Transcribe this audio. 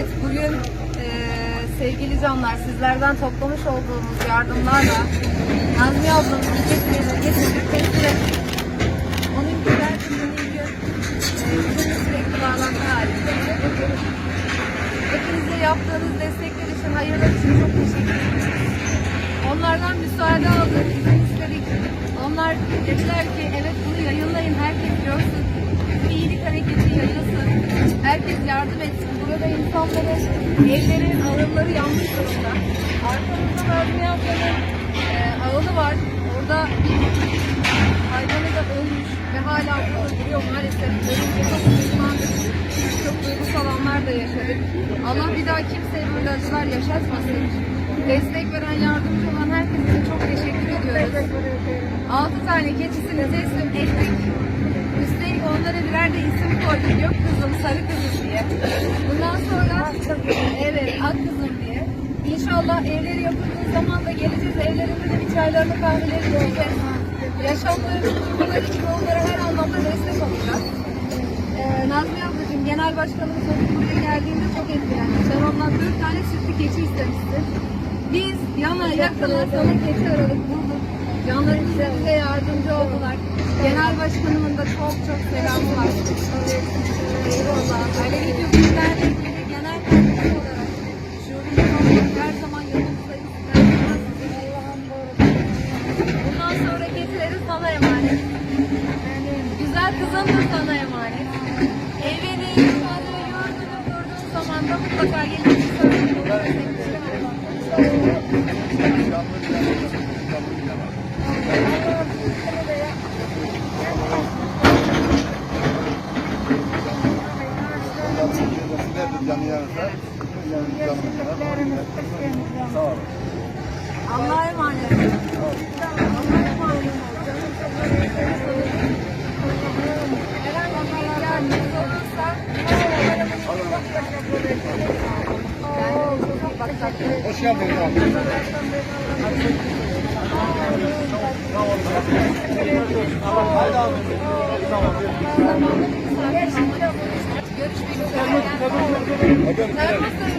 Evet, bugün eee, sevgili canlar sizlerden toplamış olduğumuz yardımlarla Nazmi ablamın gecesini getirdik teslim. Onun güzel gününü gün eee, bizim sürekli bağlantı halinde. Hepinize yaptığınız destekler için, hayırlar için çok teşekkür ederim. Onlardan müsaade aldık, izin istedik. Onlar dediler ki Burada insanların evleri, ağılları yanmış durumda. Arkamızda Nazmi ablanın e, ağılı var. Orada hayvanı da ölmüş ve hala burada duruyor maalesef. Ölünce çok pişmandık. Çok duygusal anlar da yaşadık. Allah bir daha kimseye böyle acılar yaşatmasın. Destek veren, yardımcı olan herkese çok teşekkür ediyoruz. 6 tane keçisini teslim ettik. Üstelik onlara birer de isim koyduk. Yok kızım, sarı kızım diye. Bundan sonra evet ak kızım diye. İnşallah evleri yapıldığı zaman da geleceğiz. Evlerinde de bir çaylarını kahvelerini içeceğiz. Yaşamlarını kurmaları için onlara her anlamda destek olacağız. Ee, Nazmi ablacığım genel başkanımız o gün buraya geldiğinde çok etkilendi. Sen ondan dört tane sütlü keçi istemiştin. Biz yana yakına sana keçi aradık bulduk. Canların bize bize yardımcı oldular. Genel başkanımın da çok çok selamı var. Keçileri sana emanet. Güzel kızım da sana emanet. Evini, yurtunu, yurdunu kurduğun zaman da mutlaka gelip. Allah'a emanet. Allah'a emanet. Herhangi bir ihtiyacınız olursa Hoş geldiniz abi. Görüşmek üzere. Termosla gidelim. Buzlu bir termosumuz vardı. Bırakın.